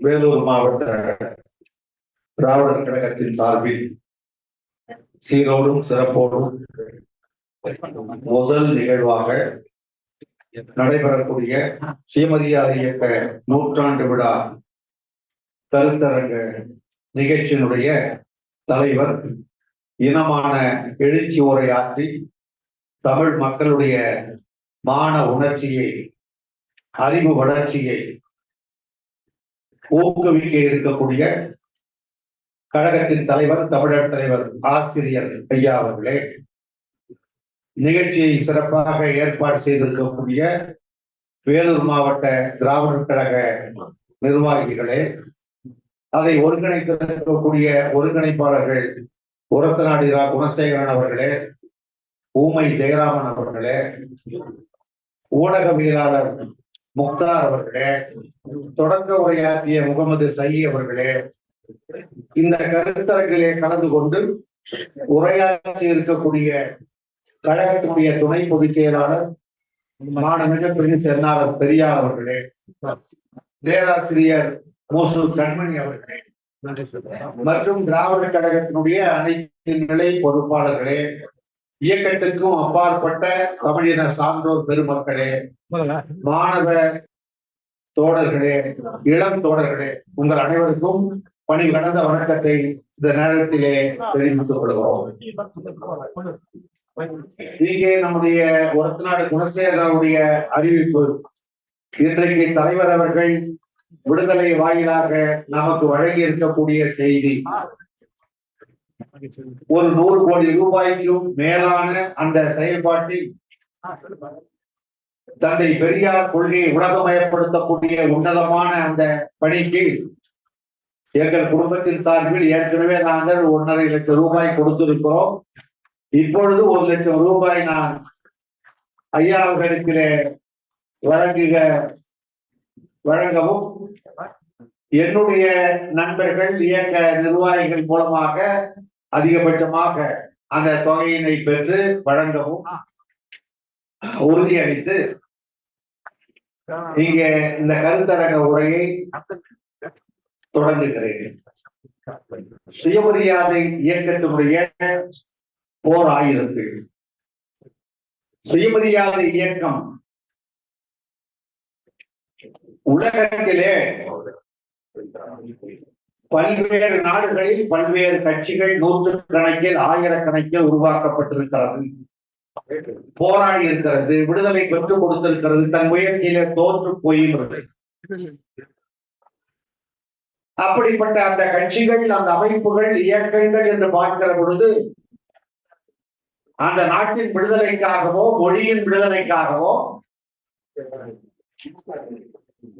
வேலூர் மாவட்ட திராவிடர் கழகத்தின் சார்பில் சீரோடும் சிறப்போடும் முதல் நிகழ்வாக நடைபெறக்கூடிய சுயமரியாதை இயக்க நூற்றாண்டு விழா கருத்தரங்க நிகழ்ச்சியினுடைய தலைவர் இனமான எழுச்சி உரையாற்றி தமிழ் மக்களுடைய மான உணர்ச்சியை அறிவு வளர்ச்சியை ஊக்குவிக்க இருக்கக்கூடிய கழகத்தின் தலைவர் தமிழர் தலைவர் ஆசிரியர் ஐயா அவர்களே நிகழ்ச்சியை சிறப்பாக ஏற்பாடு செய்திருக்கக்கூடிய வேலூர் மாவட்ட திராவிடர் கழக நிர்வாகிகளே அதை ஒருங்கிணைத்திருக்கக்கூடிய ஒருங்கிணைப்பாளர்கள் உரத்தநாடி குணசேகரன் அவர்களே ஊமை ஜெயராமன் அவர்களே ஊடகவியலாளர் முக்தார் அவர்களே தொடக்க உரையாற்றிய முகமது சயி அவர்களே இந்த கருத்தரங்கிலே கலந்து கொண்டு உரையாற்றி இருக்கக்கூடிய கழகத்தினுடைய துணை பொதுச் செயலாளர் மாணமிக பிரின்ஸ் என்ஆர் பெரியார் அவர்களே பேராசிரியர் மோசு கண்மணி அவர்களே மற்றும் திராவிட கழகத்தினுடைய அனைத்து நிலை பொறுப்பாளர்களே இயக்கத்திற்கும் அப்பாற்பட்ட தமிழின சான்றோர் பெருமக்களே மாணவ தோழர்களே இளம் தோழர்களே உங்கள் அனைவருக்கும் பணி கடந்த வணக்கத்தை இந்த நேரத்திலே தெரிவித்துக் கொள்கிறோம். இங்கே நம்முடைய ஒருத்தநாடு குணசேகரனுடைய அறிவிப்பு. இன்றைக்கு தலைவர் அவர்கள் விடுதலை வாயிலாக நமக்கு வழங்கி இருக்கக்கூடிய செய்தி. ஒரு நூறு கோடி ரூபாய்க்கும் மேலான அந்த செயல்பாட்டில் தந்தை பெரியார் கொள்கையை உலகமயப்படுத்தக்கூடிய உன்னதமான அந்த பணிக்கு எங்கள் குடும்பத்தின் சார்பில் ஏற்கனவே நாங்கள் ஒன்றரை லட்சம் ரூபாய் கொடுத்திருக்கிறோம். இப்பொழுது ஒரு லட்சம் ரூபாய் நான் ஐயா அவர்களுக்கு வழங்குக வழங்கவும் என்னுடைய நண்பர்கள் இயக்க நிர்வாகிகள் மூலமாக அதிகபட்சமாக அந்த தொகையினை பெற்று வழங்கவும் உறுதியளித்து நீங்க இந்த கருத்தரங்க உரையை தொடங்குகிறேன். சுயமரியாதை இயக்கத்தினுடைய போர் ஆயிரத்து சுயமரியாதை இயக்கம் உலகத்திலே பல்வேறு நாடுகளில் பல்வேறு கட்சிகள் நூற்று கணக்கில் ஆயிரக்கணக்கில் உருவாக்கப்பட்டிருக்கிறது. போராடி இருக்கிறது விடுதலை பெற்றுக் கொடுத்திருக்கிறது தன் முயற்சியில தோற்று போயிருக்கிறது அப்படிப்பட்ட அந்த கட்சிகள் அந்த அமைப்புகள் இயக்கங்கள் என்று பார்க்கிற பொழுது அந்த நாட்டின் விடுதலைக்காகவோ மொழியின் விடுதலைக்காகவோ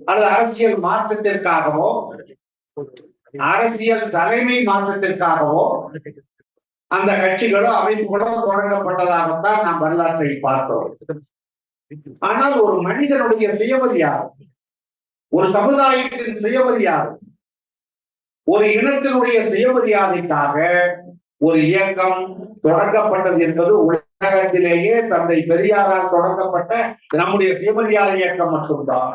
அல்லது அரசியல் மாற்றத்திற்காகவோ அரசியல் தலைமை மாற்றத்திற்காகவோ அந்த கட்சிகளோ அமைப்புகளோ தொடங்கப்பட்டதாகத்தான் நாம் வரலாற்றை பார்த்தோம். ஆனால் ஒரு மனிதனுடைய சுயமரியாதை ஒரு சமுதாயத்தின் சுயமரியாதை ஒரு இனத்தினுடைய சுயமரியாதைக்காக ஒரு இயக்கம் தொடங்கப்பட்டது என்பது உலகத்திலேயே தந்தை பெரியாரால் தொடங்கப்பட்ட நம்முடைய சுயமரியாதை இயக்கம் மட்டும்தான்.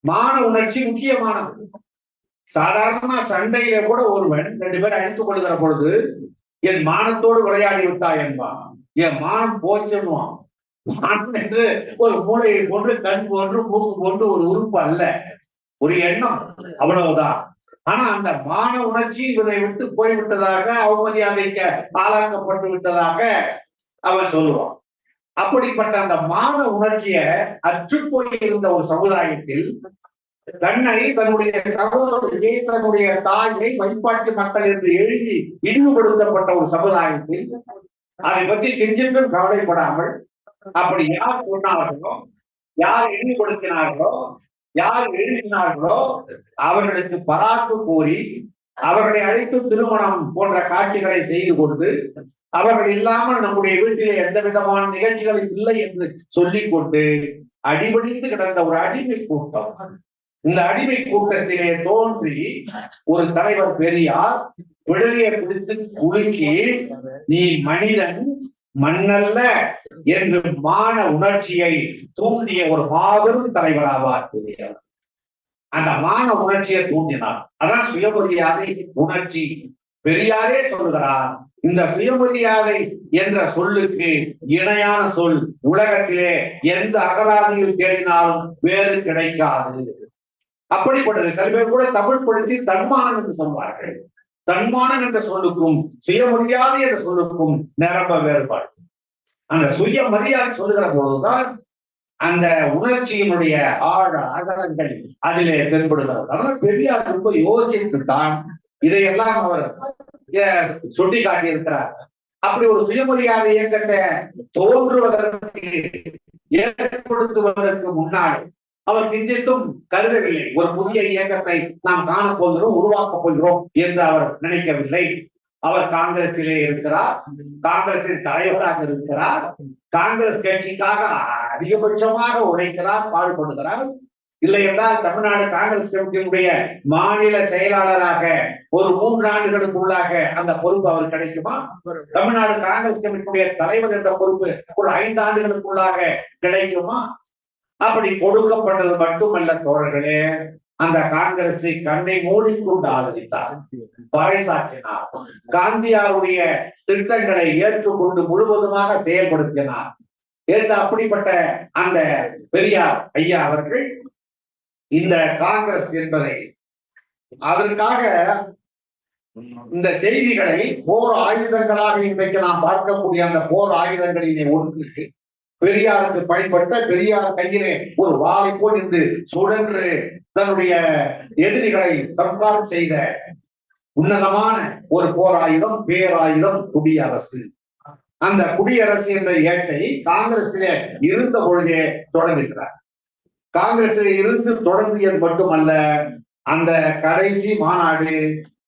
மான உணர்ச்சி முக்கியமானது. சாதாரணமா சண்டையில கூட ஒருவன் ரெண்டு பேரும் அழித்துக் கொள்கிற பொழுது என் மானத்தோடு விளையாடி விட்டாய் என்பான். என் மானம் போச்சுன்னுவான். மானம் என்று ஒரு மூளையை கொண்டு கண் போன்று மூக்கு கொண்டு ஒரு உறுப்பு அல்ல. ஒரு எண்ணம் அவ்வளவுதான். ஆனா அந்த மான உணர்ச்சி இவனை விட்டு போய்விட்டதாக அவமரியாதைக்க ஆளாக்கப்பட்டு விட்டதாக அவன் சொல்லுவான். அப்படிப்பட்ட அந்த மான உணர்ச்சிய அற்று போயிருந்த ஒரு சமுதாயத்தில் தன்னை தன்னுடைய சகோதரியை தன்னுடைய தாயை வழிபாட்டு மக்கள் என்று எழுதி இழிவுபடுத்தப்பட்ட ஒரு சமுதாயத்தில் அதை பற்றி கெஞ்சின்றும் கவலைப்படாமல் அப்படி யார் சொன்னார்களோ யார் இழிவுபடுத்தினார்களோ யார் எழுதினார்களோ அவர்களுக்கு பராக்கு கோரி அவர்களை அழைத்து திருமணம் போன்ற காட்சிகளை செய்து கொண்டு அவர்கள் இல்லாமல் நம்முடைய வீட்டிலே எந்த விதமான நிகழ்ச்சிகளும் இல்லை என்று சொல்லிக் கொண்டு அடிபடிந்து கிடந்த ஒரு அடிமை கூட்டம். இந்த அடிமை கூட்டத்திலே தோன்றி ஒரு தலைவர் பெரியார் விடுதியை பிடித்து குலுக்கி நீ மனிதன் மண்ணல்ல என்று மான உணர்ச்சியை தூண்டிய ஒரு மாபெரும் தலைவராவார் பெரியார். அந்த மான உணர்ச்சியை தூண்டினார். அதான் சுயமரியாதை உணர்ச்சி. பெரியாரே சொல்லுகிறார் இந்த சுயமரியாதை என்ற சொல்லுக்கு இணையான சொல் உலகத்திலே எந்த அகராதியில் தேடினாலும் வேறு கிடைக்காது. அப்படிப்பட்டது. சில பேர் கூட தமிழ் படுத்தி தன்மானம் என்று சொல்வார்கள். தன்மானம் என்ற சொல்லுக்கும் சுயமரியாதை என்ற சொல்லுக்கும் நிரம்ப வேறுபாடு. அந்த சுயமரியாதை சொல்லுகிற பொழுதுதான் அந்த உணர்ச்சியினுடைய ஆழ அகலங்கள் அதிலே தென்படுகிறது. அதனால பெரியார் ரொம்ப யோசித்துத்தான் இதையெல்லாம் அவர் சுட்டி காட்டியிருக்கிறார் அப்படி ஒரு சுயமரியாதை இயக்கத்தை தோன்றுவதற்கு ஏற்படுத்துவதற்கு முன்னால் அவர் கிஞ்சித்தும் கருதவில்லை. ஒரு புதிய இயக்கத்தை நாம் காணப் போகிறோம் உருவாக்கப் போகிறோம் என்று அவர் நினைக்கவில்லை. அவர் காங்கிரஸிலே இருக்கிறார். காங்கிரசின் தலைவராக இருக்கிறார். காங்கிரஸ் கட்சிக்காக அதிகபட்சமாக உழைக்கிறார் பாடுபடுகிறார். இல்லை என்றால் தமிழ்நாடு காங்கிரஸ் கமிட்டியினுடைய மாநில செயலாளராக ஒரு மூன்று ஆண்டுகளுக்குள்ளாக அந்த பொறுப்பு அவர் கிடைக்குமா? தமிழ்நாடு காங்கிரஸ் கமிட்டியுடைய தலைவர் என்ற பொறுப்பு ஒரு ஐந்து ஆண்டுகளுக்குள்ளாக கிடைக்குமா? அப்படி கொடுக்கப்பட்டது மட்டுமல்ல தோழர்களே. அந்த காங்கிரஸை கண்ணை மூடிக்கொண்டு ஆதரித்தார். பறைசாற்றினார். காந்தியாருடைய திட்டங்களை ஏற்றுக்கொண்டு முழுவதுமாக செயல்படுத்தினார். ஏற்ற அப்படிப்பட்ட அந்த பெரியார் ஐயா அவர்கள் இந்த காங்கிரஸ் என்பதை அதற்காக இந்த செய்திகளை போர் ஆயுதங்களாக இன்றைக்கு நாம் பார்க்கக்கூடிய அந்த போர் ஆயுதங்களிலே ஒன்று. பெரியாருக்கு பயன்பட்ட பெரியார் கையிலே ஒரு வாளை போல் இன்று சுழன்று தன்னுடைய எதிரிகளை சம்காரம் செய்த உன்னதமான ஒரு போராயுதம் பேராயுதம் குடியரசு. அந்த குடியரசு என்ற ஏட்டை காங்கிரசிலே இருந்த பொழுதே தொடங்குகிறார். காங்கிரசில் இருந்து தொடங்கியது மட்டுமல்ல அந்த கடைசி மாநாடு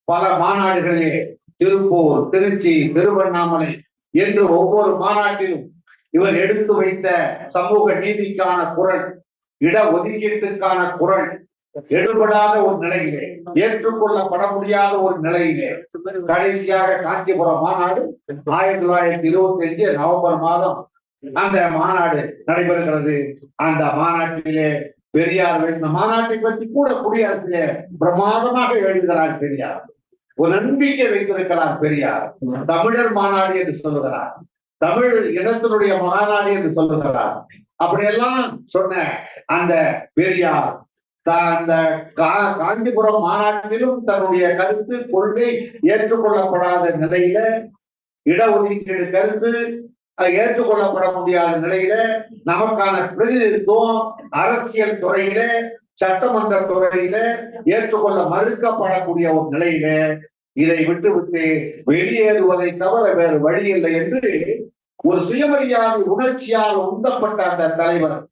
பல மாநாடுகளிலே திருப்பூர் திருச்சி திருவண்ணாமலை என்று ஒவ்வொரு மாநாட்டிலும் இவர் எடுத்து வைத்த சமூக நீதிக்கான குரல் இட ஒதுக்கீட்டுக்கான குரல் எடுபடாத ஒரு நிலையிலே ஏற்றுக்கொள்ளப்பட முடியாத ஒரு நிலையிலே கடைசியாக காஞ்சிபுரம் மாநாடு ஆயிரத்தி தொள்ளாயிரத்தி இருபத்தி அஞ்சு நவம்பர் மாதம் அந்த மாநாடு நடைபெறுகிறது. அந்த மாநாட்டிலே பெரியார் இந்த மாநாட்டை பற்றி கூட குடியரசிலே பிரமாதமாக எழுதுகிறார் பெரியார். ஒரு நம்பிக்கை வைத்திருக்கிறார் பெரியார். தமிழர் மாநாடு என்று சொல்லுகிறார். தமிழ் இனத்தினுடைய மகாநாடு என்று சொல்லுகிறார். அப்படியெல்லாம் சொன்ன அந்த பெரியார் த- அந்த கா- காஞ்சிபுரம் மாநாட்டிலும் தன்னுடைய கருத்து கொள்கை ஏற்றுக்கொள்ளப்படாத நிலையில இடஒதுக்கீடு கருத்து ஏற்றுக்கொள்ளப்பட முடியாத நிலையில நமக்கான பிரதிநிதித்துவம் அரசியல் துறையில சட்டமன்ற துறையில ஏற்றுக்கொள்ள மறுக்கப்படக்கூடிய ஒரு நிலையில இதை விட்டுவிட்டு வெளியேறுவதை தவிர வேறு வழி இல்லை என்று ஒரு சுயமரியாதை உணர்ச்சியால் உந்தப்பட்ட அந்த தலைவர்.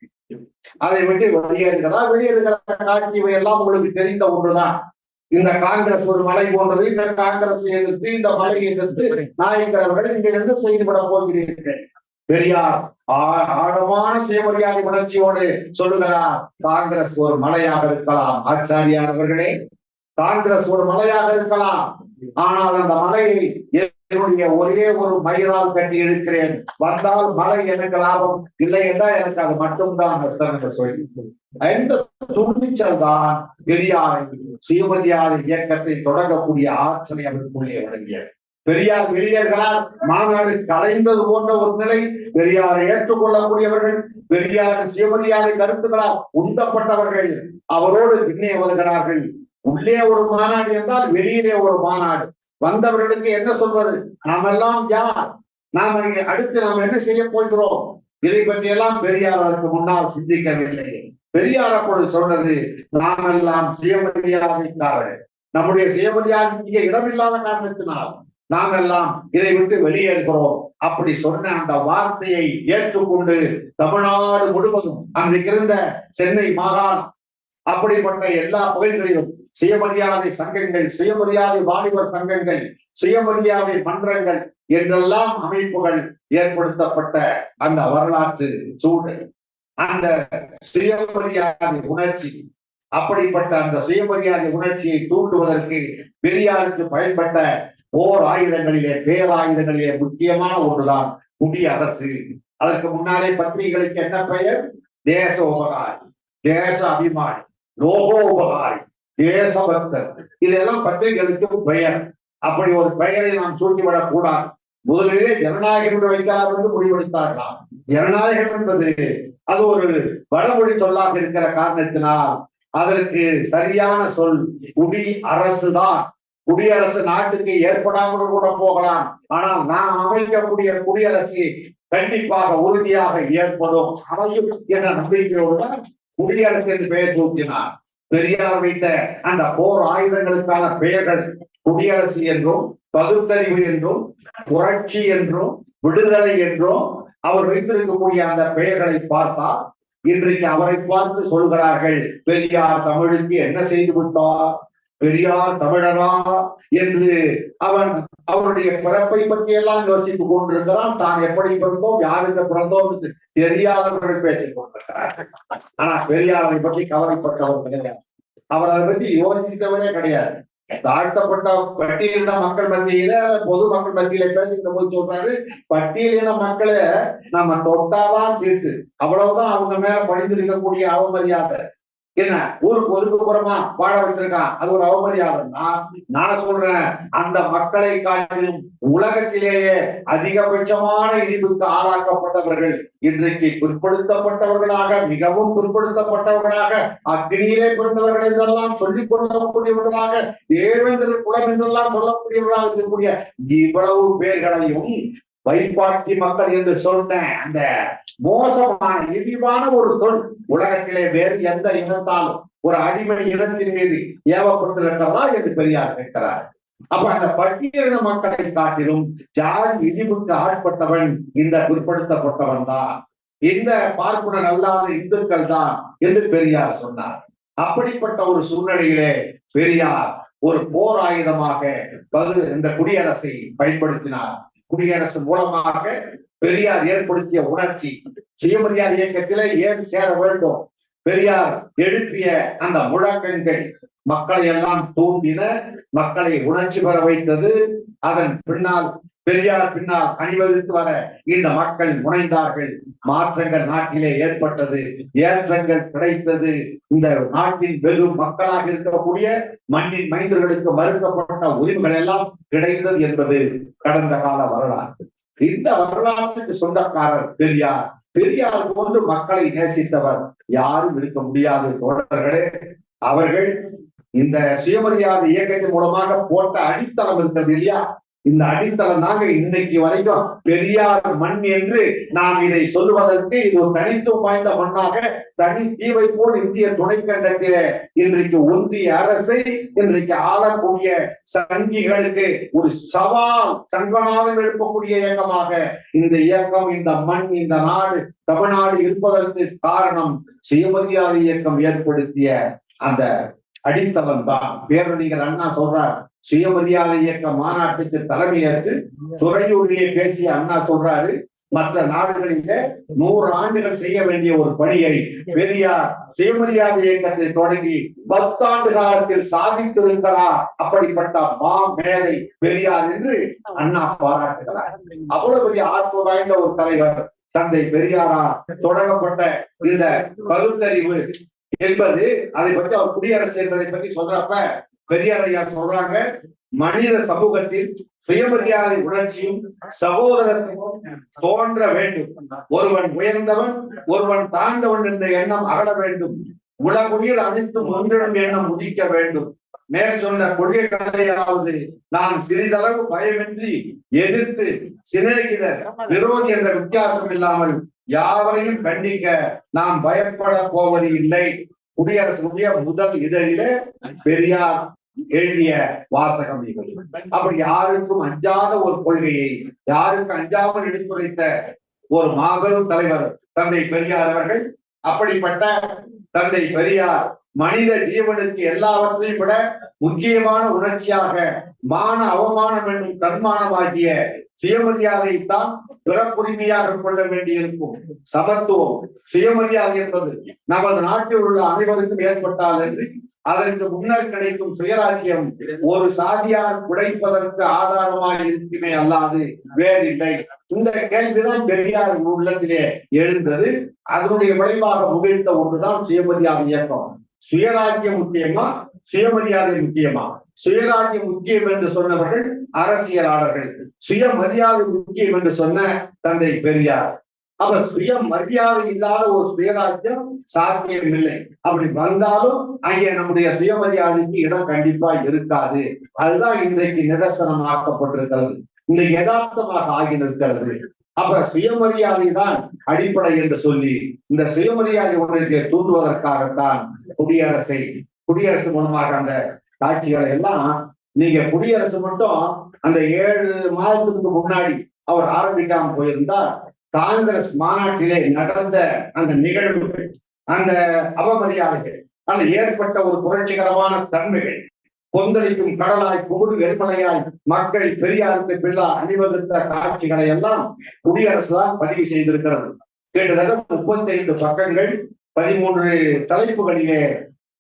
அதை விட்டு வெளியேறுகிறார்? வெளியேறுகிற காட்சி எல்லாம் உங்களுக்கு தெரிந்த ஒன்றுதான். இந்த காங்கிரஸ் ஒரு மலை போன்றது. இந்த காங்கிரஸ் எதிர்த்து இந்த மலை எதிர்த்து நாயக்கரவர்கள் இங்க இருந்து செய்துவிட போகிறீர்கள். பெரியார் ஆ- ஆழமான சுயமரியாதை உணர்ச்சியோடு சொல்லுகிறார் காங்கிரஸ் ஒரு மலையாக இருக்கலாம். ஆச்சாரியார் அவர்களே காங்கிரஸ் ஒரு மலையாக இருக்கலாம். ஆனால் அந்த மலையை என்னுடைய ஒரே ஒரு மயிலால் கட்டி எடுக்கிறேன். வந்தால் மழை எனக்கு லாபம் இல்லை என்றால் எனக்கு அது மட்டும்தான் நஷ்டம் என்று சொல்லி எந்த துணிச்சல் தான் பெரியாரை சுயமரியாதை இயக்கத்தை தொடங்கக்கூடிய ஆற்றலை அவருக்குள்ளே வழங்கியது. பெரியார் வெளியர்களால் மாநாடு கலைந்தது போன்ற ஒரு நிலை பெரியாரை ஏற்றுக்கொள்ளக்கூடியவர்கள் பெரியார் சுயமரியாதை கருத்துக்களால் உந்தப்பட்டவர்கள் அவரோடு பின்னே வருகிறார்கள். உள்ளே ஒரு மாநாடு என்றால் வெளியிலே ஒரு மாநாடு. வந்தவர்களுக்கு என்ன சொல்வது? நாம் எல்லாம் யார்? நாம் அடுத்து நாம் என்ன செய்ய போகிறோம்? இதை பற்றி எல்லாம் பெரியார் முன்னால் சிந்திக்கவில்லை. பெரியார் அப்பொழுது சொன்னது நாம் எல்லாம் சுயமரியாதைக்காரர்கள். நம்முடைய சுயமரியாதைக்கு இடமில்லாத காரணத்தினால் நாம் எல்லாம் இதை விட்டு வெளியேறுகிறோம். அப்படி சொன்ன அந்த வார்த்தையை ஏற்றுக்கொண்டு தமிழ்நாடு முழுவதும் அன்றைக்கு இருந்த சென்னை மாகாணம் அப்படிப்பட்ட எல்லா பகுதிகளிலும் சுயமரியாதை சங்கங்கள் சுயமரியாதை வாலிபர் சங்கங்கள் சுயமரியாதை மன்றங்கள் என்றெல்லாம் அமைப்புகள் ஏற்படுத்தப்பட்ட அந்த வரலாற்று சூழல். அந்த சுயமரியாதை உணர்ச்சி அப்படிப்பட்ட அந்த சுயமரியாதை உணர்ச்சியை தூண்டுவதற்கு பெரியாருக்கு பயன்பட்ட ஓர் ஆயுதங்களிலே பேராயுதங்களிலே முக்கியமான ஒன்றுதான் குடியரசு அதற்கு முன்னாலே பத்திரிகைகளுக்கு என்ன பெயர்? தேச உபகாரி தேச அபிமானி லோகோ உபகாரி தேசபக்தர் இதெல்லாம் பத்திரிகைகளுக்கு பெயர். அப்படி ஒரு பெயரை நாம் சூட்டிவிடக் கூடாது. முதலிலே ஜனநாயகம் என்று வைக்கலாம் என்று முடிவெடுத்தார்களாம் ஜனநாயகம் என்பது அது ஒரு வடமொழி சொல்லாக இருக்கிற காரணத்தினால் அதற்கு சரியான சொல் குடி அரசு தான் குடியரசு நாட்டுக்கு ஏற்படாமல் கூட போகலாம். ஆனால் நாம் அமைக்கக்கூடிய குடியரசு கண்டிப்பாக உறுதியாக ஏற்படும் அமையும் என்ற நம்பிக்கையோடு குடியரசு என்று பெயர் சூட்டினார். பெரியார் வைத்த அந்த போர் ஆயுதங்களுக்கான பெயர்கள் குடியரசு என்றும் பகுத்தறிவு என்றும் புரட்சி என்றும் விடுதலை என்றும் அவர் வைத்திருக்கக்கூடிய அந்த பெயர்களை பார்த்தால் இன்றைக்கு அவரை பார்த்து சொல்கிறார்கள் பெரியார் தமிழுக்கு என்ன செய்து விட்டார்? பெரியார் தமிழரா என்று அவன் அவருடைய பிறப்பை பற்றி எல்லாம் யோசித்துக் கொண்டிருக்கிறான். தான் எப்படி பிறந்தோம் யாருக்கு பிறந்தோம் என்று தெரியாதவர்கள் பேசிக் கொண்டிருக்கிறார் ஆனா பெரியாரை பற்றி கவலைப்பட்டவர் கிடையாது. அவர் அதை பற்றி யோசித்தவரே கிடையாது. தாழ்த்தப்பட்ட பட்டியலின மக்கள் மத்தியில பொது மக்கள் மத்தியில பேசுகிற போது சொல்றாரு பட்டியலின மக்களை நம்ம தொட்டாதான் தீட்டு. அவ்வளவுதான் அவங்க மேல படிந்திருக்கக்கூடிய அவமரியாதை. என்ன? ஊருக்கு ஒதுக்குப்புறமா வாழ வச்சிருக்கான். அது ஒரு அவமரியாதைன்னா நான் சொல்றேன் அந்த மக்களை காட்டிலும் உலகத்திலேயே அதிகபட்சமான இழிவுக்கு ஆளாக்கப்பட்டவர்கள் இன்றைக்கு பிற்படுத்தப்பட்டவர்களாக மிகவும் பிற்படுத்தப்பட்டவர்களாக அக்னியிலே பிறந்தவர்கள் என்றெல்லாம் சொல்லிக் கொள்ளக்கூடியவர்களாக தேவேந்திர குலம் என்றெல்லாம் சொல்லக்கூடியவர்களாக இருக்கக்கூடிய இவ்வளவு பேர்களையும் வைப்பாட்டி மக்கள் என்று சொன்ன அந்த மோசமான இழிவான ஒரு சொல் உலகத்திலே வேறு எந்த இனத்தாலும் ஒரு அடிமை இனத்தின் மீது ஏவப்பட்டிருக்கிறதா என்று பெரியார் கேட்கிறார். அப்ப அந்த பட்டியலின மக்களை காட்டிலும் ஜாதி இழிவுக்கு ஆட்பட்டவன் இந்த பிற்படுத்தப்பட்டவன் தான். இந்த பார்ப்புடன் அல்லாத இந்துக்கள் தான் என்று பெரியார் சொன்னார். அப்படிப்பட்ட ஒரு சூழ்நிலையிலே பெரியார் ஒரு போர் ஆயுதமாக பகு இந்த குடியரசை பயன்படுத்தினார். குடியரசு மூலமாக பெரியார் ஏற்படுத்திய உணர்ச்சி சுயமரியாதை இயக்கத்திலே ஏன் சேர வேண்டும்? பெரியார் எழுப்பிய அந்த முழக்கங்கள் மக்களை எல்லாம் தூண்டின மக்களை உணர்ச்சி பெற வைத்தது. அதன் பின்னால் பெரியார் பின்னால் அணிவகுத்து வர இந்த மக்கள் முனைந்தார்கள். மாற்றங்கள் நாட்டிலே ஏற்பட்டது. ஏற்றங்கள் கிடைத்தது. இந்த நாட்டின் வெகு மக்களாக இருக்கக்கூடிய மண்ணின் மைந்தர்களுக்கு மறுக்கப்பட்ட உரிமைகள் எல்லாம் கிடைத்தது என்பது கடந்த கால வரலாறு. இந்த வரலாற்றுக்கு சொந்தக்காரர் பெரியார். பெரியார் போன்று மக்களை நேசித்தவர் யாரும் இருக்க முடியாது தோழர்களே. அவர்கள் இந்த சுயமரியாதை இயக்கத்தின் மூலமாக போட்ட அடித்தளம் இருந்தது இல்லையா? இந்த அடித்தளம் தாங்க இன்னைக்கு வரைக்கும் பெரியார் மண் என்று நாம் இதை சொல்லுவதற்கு இது ஒரு தனித்துவம் வாய்ந்த மண்ணாக தனி தீவை போல் இந்திய துணைக்கண்டத்திலே இன்றைக்கு ஒன்றிய அரசை இன்றைக்கு ஆளக்கூடிய சங்கிகளுக்கு ஒரு சவால் சங்கனாவில் எழுப்பக்கூடிய இயக்கமாக இந்த இயக்கம் இந்த மண் இந்த நாடு தமிழ்நாடு இருப்பதற்கு காரணம் சுயமரியாதை இயக்கம் ஏற்படுத்திய அந்த அடித்தளம் தான் பேரறிஞர் அண்ணா சொல்றார் சுயமரியாதை இயக்க மாநாட்டுக்கு தலைமையேற்று துறையூரிலே பேசிய அண்ணா சொல்றாரு மற்ற நாடுகளிலே நூறு ஆண்டுகள் செய்ய வேண்டிய ஒரு பணியை பெரியார் சுயமரியாதை இயக்கத்தை தொடங்கி பத்தாண்டு காலத்தில் சாதித்திருக்கிறார் அப்படிப்பட்ட மா மேதை பெரியார் என்று அண்ணா பாராட்டுகிறார். அவ்வளவு பெரிய ஆற்றல் வாய்ந்த ஒரு தலைவர் தந்தை பெரியாரால் தொடங்கப்பட்ட இந்த பகுத்தறிவு என்பது அதை பற்றி அவர் குடியரசு என்பதை பற்றி சொல்றப்ப பெரியாரையார் சொல்றாங்க? மனித சமூகத்தில் சுயமரியாதை உணர்ச்சியும் சகோதரத்துவம் தோன்ற வேண்டும். ஒருவன் உயர்ந்தவன் ஒருவன் தாழ்ந்தவன் என்ற எண்ணம் அகல வேண்டும். உலகுயிர் அனைத்தும் ஒன்றிடம் எண்ணம் உதிக்க வேண்டும். மேல் சொன்ன கொள்கைகளையாவது நாம் சிறிதளவு பயமின்றி எதிர்த்து சிநேகித விரோதி என்ற வித்தியாசம் இல்லாமல் யாவரையும் கண்டிக்க நாம் பயப்பட போவது இல்லை குடியரசுடைய முதல் இதழிலே பெரியார் எழுதிய வாசகம் இது. அப்படி யாருக்கும் அஞ்சாத ஒரு கொள்கையை யாருக்கும் அஞ்சாமல் எடுத்துரைத்த ஒரு மாபெரும் தலைவர் தந்தை பெரியார் அவர்கள் அப்படிப்பட்ட தந்தை பெரியார் மனித ஜீவனுக்கு எல்லாவற்றையும் விட முக்கியமான உணர்ச்சியாக மான அவமானம் என்னும் தன்மானமாகிய சுயமரியாதையைத்தான் பிறப்புரிமையாக கொள்ள வேண்டியிருக்கும் சமத்துவம். சுயமரியாதை என்பது நமது நாட்டில் உள்ள அனைவருக்கும் ஏற்பட்டால் என்று அதற்கு முன்னர் கிடைக்கும் சுயராஜ்யம் ஒரு சாதியார் உடைப்பதற்கு ஆதாரமாக இருக்குமே அல்லாது வேறில்லை. இந்த கேள்விதான் பெரியார் உள்ளத்திலே எழுந்தது. அதனுடைய விளைவாக முகிழ்த்த ஒன்றுதான் சுயமரியாதை இயக்கம். சுயராஜ்யம் முக்கியமா? சுயமரியாதை முக்கியமா? சுயராஜ்யம் முக்கியம் என்று சொன்னவர்கள் அரசியலாளர்கள். சுயமரியாதை முக்கியம் என்று சொன்ன தந்தை பெரியார். அப்ப சுயமரியாதை இல்லாத ஒரு சுயராஜ்யம் சாத்தியம் இல்லை அப்படி வந்தாலும் அங்கே நம்முடைய சுயமரியாதைக்கு இடம் கண்டிப்பா இருக்காது. அதுதான் இன்றைக்கு நிதர்சனமாக்கப்பட்டிருக்கிறது. இன்னைக்கு யதார்த்தமாக ஆகி நிற்கிறது. அப்ப சுயமரியாதை தான் அடிப்படை என்று சொல்லி இந்த சுயமரியாதை ஒன்றிற்கு தூண்டுவதற்காகத்தான் குடியரசை குடியரசு மூலமாக அந்த காட்சிகளை எல்லாம் நீங்க குடியரசு மட்டும் அந்த ஏழு மாதத்துக்கு முன்னாடி அவர் ஆரம்பிக்காம போயிருந்தா காங்கிரஸ் மாநாட்டிலே நடந்த அந்த நிகழ்வுகள் அந்த அவமரியாதைகள் அந்த ஏற்பட்ட ஒரு புரட்சிகரமான தன்மைகள் கொந்தளிக்கும் கடலாய் குமுறு வெறுமலையாய் மக்கள் பெரியாருக்கு பிள்ளா அணிவகுத்த காட்சிகளை எல்லாம் குடியரசு தான் பதிவு செய்திருக்கிறது. கிட்டத்தட்ட முப்பத்தி ஐந்து பக்கங்கள் பதிமூன்று தலைப்புகளிலே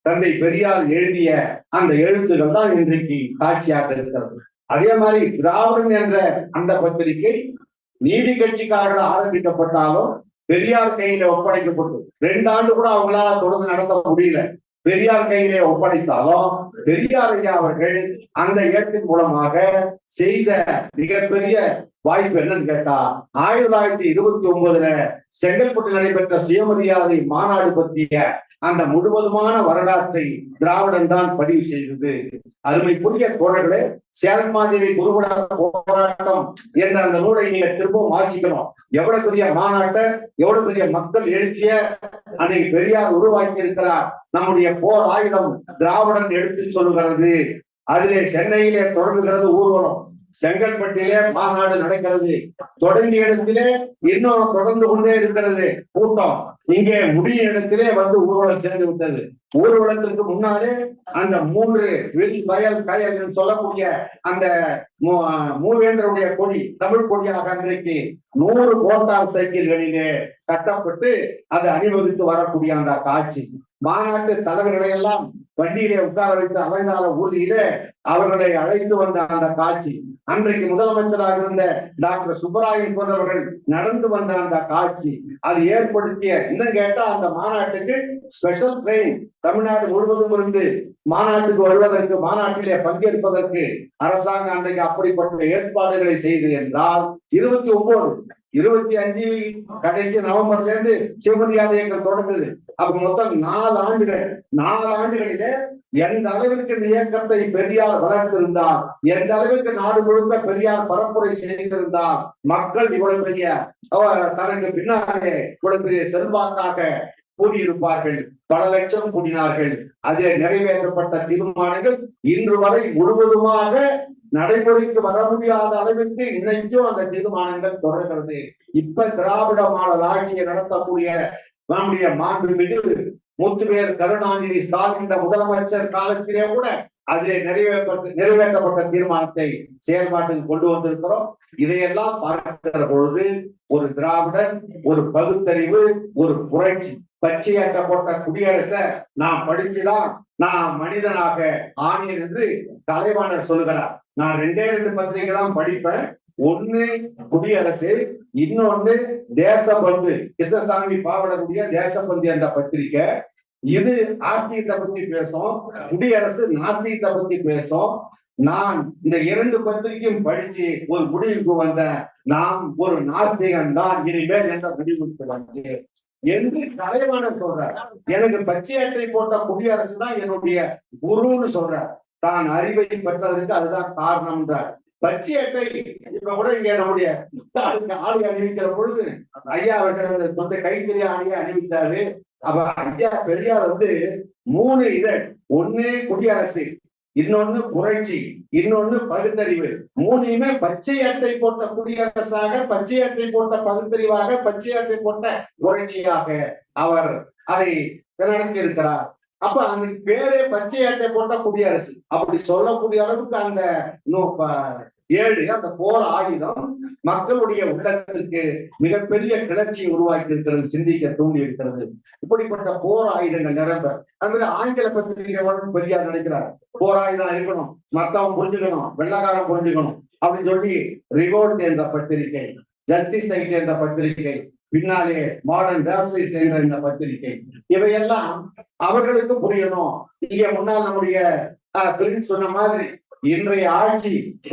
தந்தை பெரியார் எழுதிய அந்த எழுத்துகள் தான் இன்றைக்கு காட்சியாக இருக்கிறது. அதே மாதிரி திராவிடன் என்ற அந்த பத்திரிகை நீதி கட்சிக்காரர்கள் ஆரம்பிக்கப்பட்டாலும் பெரியார் கையில ஒப்படைக்கப்பட்டு ரெண்டு ஆண்டு கூட அவங்களால தொடர்ந்து நடத்த முடியல. பெரியார் கையிலே ஒப்படைத்தாலும் பெரியார் ஐயா அவர்கள் அந்த இடத்தின் மூலமாக செய்த மிகப்பெரிய வாய்ப்பு என்னன்னு கேட்டா ஆயிரத்தி தொள்ளாயிரத்தி இருபத்தி ஒன்பதுல செங்கல்பட்டு நடைபெற்ற சுயமரியாதை மாநாடு பற்றிய அந்த முழுவதுமான வரலாற்றை திராவிடன் தான் பதிவு செய்தது. அருமைக்குரிய தோழர்களே சேலமாதேவி குருகுல போராட்டம் என்ற அந்த நூலை நீங்க திரும்பவும் வாசிக்கணும். எவ்வளவு பெரிய மாநாட்டை எவ்வளவு பெரிய மக்கள் எழுச்சிய அன்னைக்கு பெரியார் உருவாக்கி இருக்கிறார் நம்முடைய போர் ஆயுதம் திராவிடன் எடுத்து சொல்லுகிறது. அதிலே சென்னையிலே தொடங்குகிறது ஊர்வலம். செங்கல்பட்டிலே மாநாடு நடக்கிறது. தொடங்கிய இடத்திலே இன்னும் தொடர்ந்து கொண்டே இருக்கிறது. கூட்டம் இங்கே முடிய இடத்திலே வந்து ஊர்வலம் சேர்ந்து விட்டது. ஊர்வலத்திற்கு முன்னாலே அந்த மூன்று வெளி வயல் கயல் என்று சொல்லக்கூடிய அந்த மூ- மூவேந்தருடைய கொடி தமிழ் கொடியாக அன்றைக்கு நூறு மோட்டார் சைக்கிள்களிலே கட்டப்பட்டு அதை அணிவகுத்து வரக்கூடிய அந்த காட்சி. மாநாட்டு தலைவர்களை எல்லாம் வண்டியிலே உட்கார வைத்து அலங்கார ஊர்தியிலே அவர்களை அழைத்து வந்த அந்த காட்சி. அன்றைக்கு முதலமைச்சராக இருந்த டாக்டர் சுப்பராயன் போன்றவர்கள் நடந்து வந்த அந்த காட்சி அது ஏற்படுத்திய இன்னும் கேட்டா அந்த மாநாட்டுக்கு ஸ்பெஷல் ட்ரெயின் தமிழ்நாடு முழுவதும் இருந்து மாநாட்டுக்கு வருவதற்கு மாநாட்டிலே பங்கேற்பதற்கு அரசாங்கம் அன்றைக்கு அப்படிப்பட்ட ஏற்பாடுகளை செய்து என்றால் இருபத்தி ஒன்பது இருபத்தி அஞ்சு கடைசி நவம்பர்ல இருந்து சிவமரியாதை இயக்கம் தொடங்குது. அப்ப மொத்தம் நாலு ஆண்டுகள் நாலு ஆண்டுகளில எந்த அளவிற்கு இந்த இயக்கத்தை பெரியார் வளர்த்திருந்தார் எந்த அளவிற்கு நாடு முழுக்க பெரியார் பரப்புரை செய்திருந்தார் மக்கள் இவ்வளவு பெரிய தனக்கு பின்னாலே இவ்வளவு பெரிய செல்வாக்காக கூடியிருப்பார்கள் பல லட்சம் கூடினார்கள். அதில் நிறைவேற்றப்பட்ட தீர்மானங்கள் இன்று வரை முழுவதுமாக நடைமுறைக்கு வர முடியாத அளவிற்கு இன்னைக்கும் அந்த தீர்மானங்கள் தொடர்கிறது. இப்ப திராவிட மாடல் ஆட்சியை நடத்தக்கூடிய நம்முடைய மாண்புமிகு முத்துவேர் கருணாநிதி ஸ்டாலின் முதலமைச்சர் காலத்திலே கூட அதிலே நிறைவேற்றப்பட்ட நிறைவேற்றப்பட்ட தீர்மானத்தை செயல்பாட்டுக்கு கொண்டு வந்திருக்கிறோம். இதையெல்லாம் பார்க்கிற பொழுது ஒரு திராவிடன் ஒரு பகுத்தறிவு ஒரு புரட்சி பச்சையாக்கப்பட்ட குடியரசை நான் படிச்சுதான் நான் மனிதனாக ஆனேன் என்று தலைவாணர் சொல்லுகிறார். நான் ரெண்டே ரெண்டு பத்திரிகை தான் படிப்பேன். ஒண்ணு குடியரசு இன்னொன்னு தேசபந்து. கிருஷ்ணசாமி பாவடக்கூடிய தேசபந்து என்ற பத்திரிக்கை. இது ஆஸ்தியத்தை பத்தி பேசும் குடியரசு நாஸ்தியத்தை பத்தி பேசும். நான் இந்த இரண்டு பத்திரிகையும் படிச்சு ஒரு முடிவுக்கு வந்தேன். நான் ஒரு நாஸ்திகன் தான் இனிமேல் என்ற முடிவுக்கு வந்தேன். என்று தலைவனை சொல்றார். எனக்கு பச்சை போட்ட குடியரசு தான் என்னுடைய குருன்னு சொல்றார். தான் அறிவை பெற்றதற்கு அதுதான் காரணம்ன்றார் பச்சை அட்டை இப்ப கூட இங்க நம்முடைய அதுக்கு அணிவிக்கிற பொழுது ஐயா அவர்கள் சொந்த கைத்தறி ஆணையை அணிவிச்சாரு அப்ப ஐயா பெரியார் வந்து மூணு இதழ் ஒண்ணு குடியரசு இன்னொன்னு புரட்சி இன்னொன்னு பகுத்தறிவு. மூணையுமே பச்சை அட்டை போட்ட குடியரசாக பச்சை அட்டை போட்ட பகுத்தறிவாக பச்சை அட்டை போட்ட புரட்சியாக அவர் அதை நடத்தி அப்ப அந்த பேரே பச்சை அட்டை போட்ட குடியரசு. அப்படி சொல்லக்கூடிய அளவுக்கு அந்த ஏழு அந்த போர் ஆயுதம் மக்களுடைய உள்ளத்திற்கு மிகப்பெரிய கிளர்ச்சியை உருவாக்கி இருக்கிறது சிந்திக்க தூண்டி இருக்கிறது இப்படிப்பட்ட போர் ஆயுதங்கள் நிரம்ப அது மாதிரி ஆங்கில பத்திரிகைகளும் பெரியார் நினைக்கிறார். போர் ஆயுதம் இருக்கணும் மத்தவன் புரிஞ்சுக்கணும் வெள்ளக்காரன் புரிஞ்சுக்கணும் அப்படின்னு சொல்லி ரிவோல்ட் என்ற பத்திரிகை ஜஸ்டிஸ் சைட் என்ற பத்திரிகை பின்னாலே மாடர்ன் டேர்சைட் என்ற இந்த பத்திரிகை. இவையெல்லாம் அவர்களுக்கு புரியணும். இங்க முன்னால் நம்முடைய பிரின்ஸ் சொன்ன மாதிரி இன்றைய ஆட்சி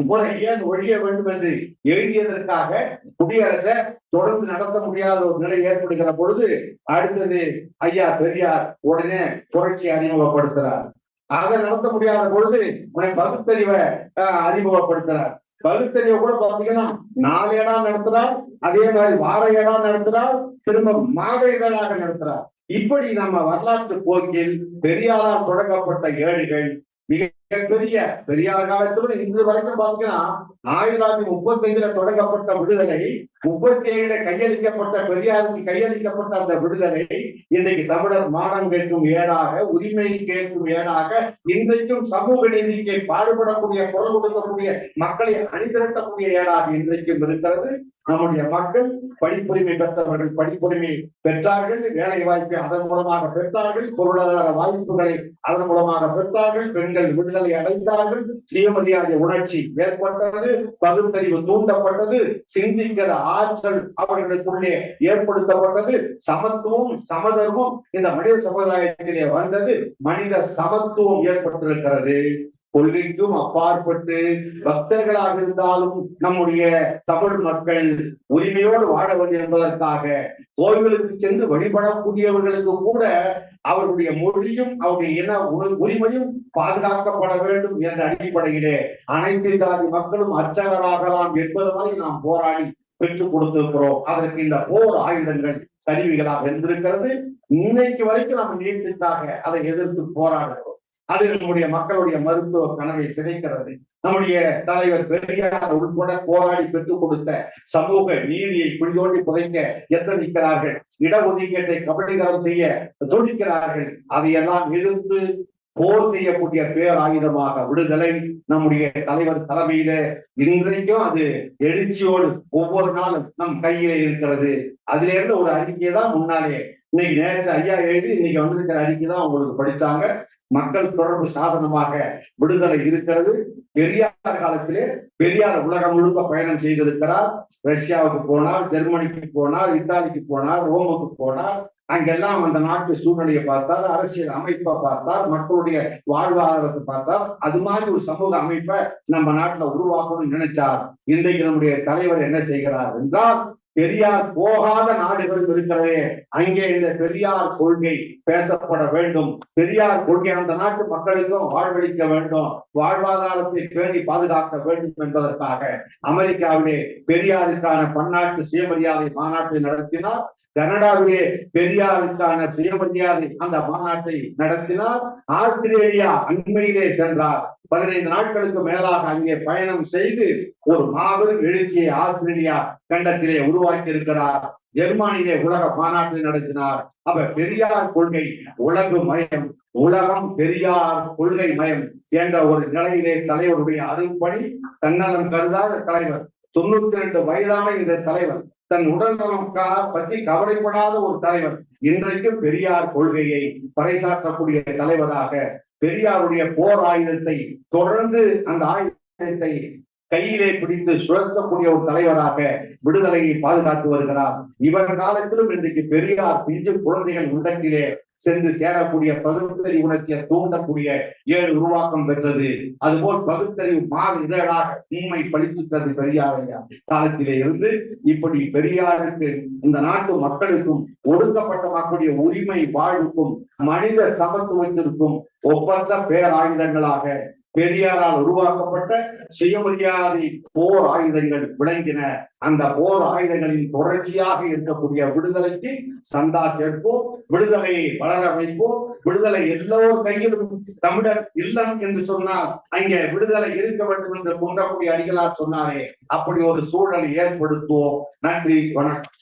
முறை ஏன் ஒழிய வேண்டும் என்று எழுதியதற்காக குடியரசை தொடர்ந்து நடத்த முடியாத ஒரு நிலை ஏற்படுகிற பொழுது அடுத்தது ஐயா பெரியார் உடனே புரட்சி அறிமுகப்படுத்துறார். அதை நடத்த முடியாத பொழுது உடனே பகுத்தறிவை அறிமுகப்படுத்துறார். பகுத்தறிவை கூட பாத்தீங்கன்னா நாளேடா நடத்துறார் அதே மாதிரி வார ஏடா நடத்துறார் திரும்ப மாத இதழாக நடத்துறார். இப்படி நம்ம வரலாற்று போக்கில் பெரியாரால் தொடங்கப்பட்ட ஏடுகள் மிகப்பெரிய பெரியார் காலத்துல இன்று வரைக்கும் பாத்தீங்கன்னா ஆயிரத்தி தொள்ளாயிரத்தி முப்பத்தி ஐந்துல தொடங்கப்பட்ட விடுதலை முப்பத்தி ஏழுல கையளிக்கப்பட்ட பெரியாருக்கு கையளிக்கப்பட்ட அந்த விடுதலை இன்றைக்கு தமிழர் மானம் கேட்கும் ஏடாக உரிமை கேட்கும் ஏடாக இன்றைக்கும் சமூக நீதிக்கு பாடுபடக்கூடிய குரல் கொடுக்கக்கூடிய மக்களை அணிதிரட்டக்கூடிய ஏடாக இன்றைக்கும் இருக்கிறது. நம்முடைய மக்கள் படிப்புரிமை பெற்றவர்கள் படிப்புரிமை பெற்றார்கள் வேலை வாய்ப்பை அதன் மூலமாக பெற்றார்கள் பொருளாதார வாய்ப்புகளை அதன் மூலமாக பெற்றார்கள் பெண்கள் விடுதலை அடைந்தார்கள். சுயமரியாதை உணர்ச்சி ஏற்பட்டது பகுத்தறிவு தூண்டப்பட்டது சிந்திக்கிற ஆற்றல் அவர்களுக்குள்ளே ஏற்படுத்தப்பட்டது. சமத்துவம் சமதர்மம் இந்த மனித சமுதாயத்திலே வந்தது. மனித சமத்துவம் ஏற்பட்டிருக்கிறது. கொள்கைக்கும் அப்பாற்பட்டு பக்தர்களாக இருந்தாலும் நம்முடைய தமிழ் மக்கள் உரிமையோடு வாழ வேண்டும் என்பதற்காக கோவிலுக்கு சென்று வழிபடக்கூடியவர்களுக்கு கூட அவருடைய மொழியும் அவருடைய இன உரிமையும் பாதுகாக்கப்பட வேண்டும் என்ற அடிப்படையிலே அனைத்து ஜாதி மக்களும் அர்ச்சகராகலாம் என்பது வரை நாம் போராடி பெற்றுக் கொடுத்திருக்கிறோம். அதற்கு இந்த போர் ஆயுதங்கள் கருவிகளாக இருந்திருக்கிறது. இன்னைக்கு வரைக்கும் நம்ம நீட்டுக்காக அதை எதிர்த்து போராடுகிறோம். அது நம்முடைய மக்களுடைய மருத்துவ கனவை சிதைக்கிறது. நம்முடைய தலைவர் பெரியார் உள்பட போராடி பெற்றுக் கொடுத்த சமூக நீதியை குடிதோண்டி புதைக்க எத்தனிக்கிறார்கள் இடஒதுக்கீட்டை கபலீகரம் செய்ய துடிக்கிறார்கள். அதையெல்லாம் எதிர்த்து போர் செய்யக்கூடிய பேராயுதமாக விடுதலை நம்முடைய தலைவர் தலைமையில இன்றைக்கும் அது எழுச்சியோடு ஒவ்வொரு நாளும் நம் கையிலே இருக்கிறது. அதுல இருந்து ஒரு அறிக்கையை தான் முன்னாலே இன்னைக்கு நேற்று ஐயா எழுதி இன்னைக்கு வந்திருக்கிற அறிக்கை தான் உங்களுக்கு படித்தாங்க. மக்கள் தொடர்பு சாதனமாக விடுதலை இருக்கிறது. பெரியார் காலத்திலே பெரியார் உலகம் முழுக்க பயணம் செய்திருக்கிறார். ரஷ்யாவுக்கு போனார் ஜெர்மனிக்கு போனார் இத்தாலிக்கு போனார் ரோமுக்கு போனார். அங்கெல்லாம் அந்த நாட்டு சூழ்நிலையை பார்த்தார் அரசியல் அமைப்பை பார்த்தார் மக்களுடைய வாழ்வாதாரத்தை பார்த்தார். அது மாதிரி ஒரு சமூக அமைப்பை நம்ம நாட்டுல உருவாக்கணும்னு நினைச்சார். இன்றைக்கு நம்முடைய தலைவர் என்ன செய்கிறார் என்றால் பெரியார் போகாத நாடுகளும் இருக்கிறதே. அங்கே இந்த பெரியார் கொள்கை பேசப்பட வேண்டும். பெரியார் கொள்கை அந்த நாட்டு மக்களுக்கும் வாழ்வளிக்க வேண்டும். வாழ்வாதாரத்தை பேணி பாதுகாக்க வேண்டும் என்பதற்காக அமெரிக்காவிலே பெரியாருக்கான பன்னாட்டு சுயமரியாதை மாநாட்டை நடத்தினார். கனடாவிலே பெரியாருக்கான சுயமரியாதை அந்த மாநாட்டை நடத்தினார். ஆஸ்திரேலியா அண்மையிலே சென்றார். பதினைந்து நாட்களுக்கு மேலாக அங்கே பயணம் செய்து ஒரு மாபெரும் எழுச்சியை ஆஸ்திரேலியா கண்டத்திலே உருவாக்கி இருக்கிறார் ஜெர்மானியிலே உலக மாநாட்டை நடத்தினார். அப்ப பெரியார் கொள்கை உலகு மயம் உலகம் பெரியார் கொள்கை மயம் என்ற ஒரு நிலையிலே தலைவருடைய அரும்பணி தன்னலம் கருதாத தலைவர். தொண்ணூத்தி ரெண்டு வயதான இந்த தலைவர் தன் உடல்நலம் பற்றி கவலைப்படாத ஒரு தலைவர் இன்றைக்கும் பெரியார் கொள்கையை பறைசாற்றக்கூடிய தலைவராக பெரியாருடைய போர் ஆயுதத்தை தொடர்ந்து அந்த ஆயுதத்தை கையிலே பிடித்து சுழற்றக்கூடிய ஒரு தலைவராக விடுதலையை பாதுகாத்து வருகிறார். இவர் காலத்திலும் இன்றைக்கு பெரியார் பிஞ்சு குழந்தைகள் உள்ளத்திலே சென்று சேரக்கூடிய பகுத்தறி உணர்ச்சியை தூண்டக்கூடிய ஏழு உருவாக்கம் பெற்றது. அதுபோல் பகுத்தறிவு மாறு இதழாக உண்மை பழித்துட்டது பெரியாரையா? காலத்திலே இருந்து இப்படி பெரியாருக்கு இந்த நாட்டு மக்களுக்கும் ஒடுக்கப்பட்ட மக்களுடைய உரிமை வாழ்வுக்கும் மனித சமத்துவத்திற்கும் ஒப்பந்த பேராயுதங்களாக பெரியாரால் உருவாக்கப்பட்ட சுயமரியாதை போர் ஆயுதங்கள் விளங்கின. அந்த போர் ஆயுதங்களின் தொடர்ச்சியாக இருக்கக்கூடிய விடுதலைக்கு சந்தா சேர்ப்போம் விடுதலையை வளர வைப்போம் விடுதலை எல்லோர் கையிலும் தமிழர் இல்லம் என்று சொன்னால் அங்கே விடுதலை இருக்க வேண்டும் என்று கொண்டக்கூடிய அடிகளார் சொன்னாரே. அப்படி ஒரு சூழலை ஏற்படுத்துவோம். நன்றி வணக்கம்.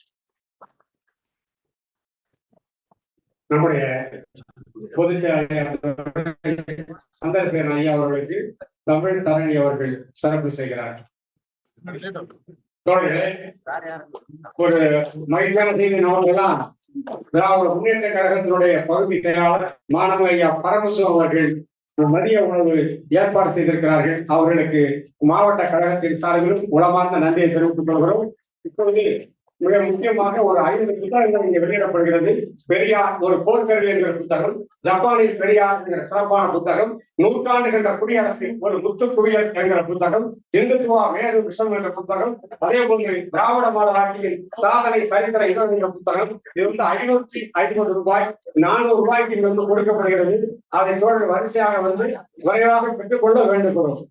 நம்முடைய பொதுச் சந்திரசேகரன் ஐயா அவர்களுக்கு தமிழ் தரணி அவர்கள் சிறப்பு செய்கிறார் தோழர்களே ஒரு மகிழ்ச்சியான செய்தி நமக்கெல்லாம் திராவிட முன்னேற்ற கழகத்தினுடைய பகுதி செயலாளர் மாணவ ஐயா பரமசிவம் அவர்கள் மதிய உணவு ஏற்பாடு செய்திருக்கிறார்கள் அவர்களுக்கு மாவட்ட கழகத்தின் சார்பிலும் உளமார்ந்த நன்றியை தெரிவித்துக் கொள்கிறோம் இப்பொழுது மிக முக்கியமாக ஒரு ஐந்து புத்தகங்கள் இங்கே வெளியிடப்படுகிறது. பெரியார் ஒரு போர்க்கருவி என்கிற புத்தகம் ஜப்பானில் பெரியார் என்கிற சிறப்பான புத்தகம் நூற்றாண்டு கண்ட குடியரசின் ஒரு முத்து குவியல் என்கிற புத்தகம் இந்துத்துவா வேறு விஷம் என்ற புத்தகம் அதே போன்று திராவிட மாடல் ஆட்சியின் சாதனை சரித்திர இடம் என்ற புத்தகம் இது வந்து ஐநூற்றி ஐம்பது ரூபாய் நானூறு ரூபாய்க்கு வந்து கொடுக்கப்படுகிறது. அதை தொடர்ந்து வரிசையாக வந்து விரைவாக பெற்றுக்கொள்ள வேண்டுகிறோம்.